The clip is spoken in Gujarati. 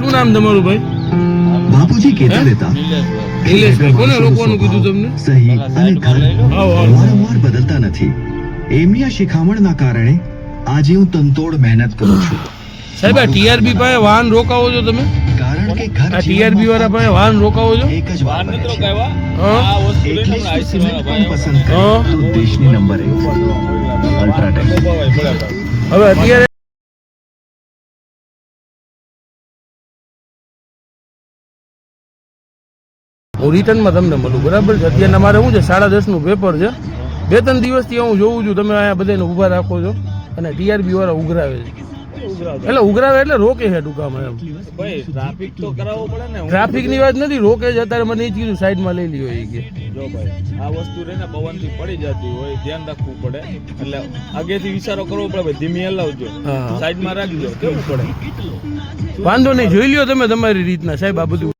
શું નામ તમારું ભાઈ? બાપુજી કહેતા રહેતા. નિલેશભાઈ. કોને રોકવાનું કીધું તમને? સહી અને ઘર વારંવાર બદલતા નથી. એમની આ શિખામણના કારણે આજે હું તંતોડ મહેનત કરું છું. સાહેબ આ ટીઆરબી પાસે વાહન રોકાવો છો તમે? કારણ કે ઘર આ ટીઆરબી વાળા પાસે વાહન રોકાવો છો? એક જ વાહન બને છે. આ સિમેન્ટ પણ પસંદ કરે તો દેશની નંબર એક. અલ્ટ્રાટેક. હવે અત્યારે હું રિટર્નમાં તમને મળું બરાબર છે? અત્યારે અમારે શું છે સાડા દસનું પેપર છે. બે ત્રણ દિવસથી હું જોઉં છું તમે અહીંયા બધાને ઊભા રાખો છો અને ટીઆરબી વાળા ઉઘરાવે છે. એટલે ઉઘરાવે એટલે રોકે છે ટૂંકામાં એમ. ટ્રાફિક તો કરાવવો પડે ને ટ્રાફિકની વાત નથી રોકે છે અત્યારે મને એ કીધું સાઈડમાં લઈ લીધો એ કે. જો ભાઈ આ વસ્તુ રે ને પવનથી પડી જતી હોય ધ્યાન રાખવું પડે. એટલે આગેથી વિચારો કરવો પડે ભાઈ ધીમી હલાવજો. સાઈડમાં રાખજો કેવું પડે? વાંધો નહીં જોઈ લ્યો તમે તમારી રીતના સાહેબ આ બધું.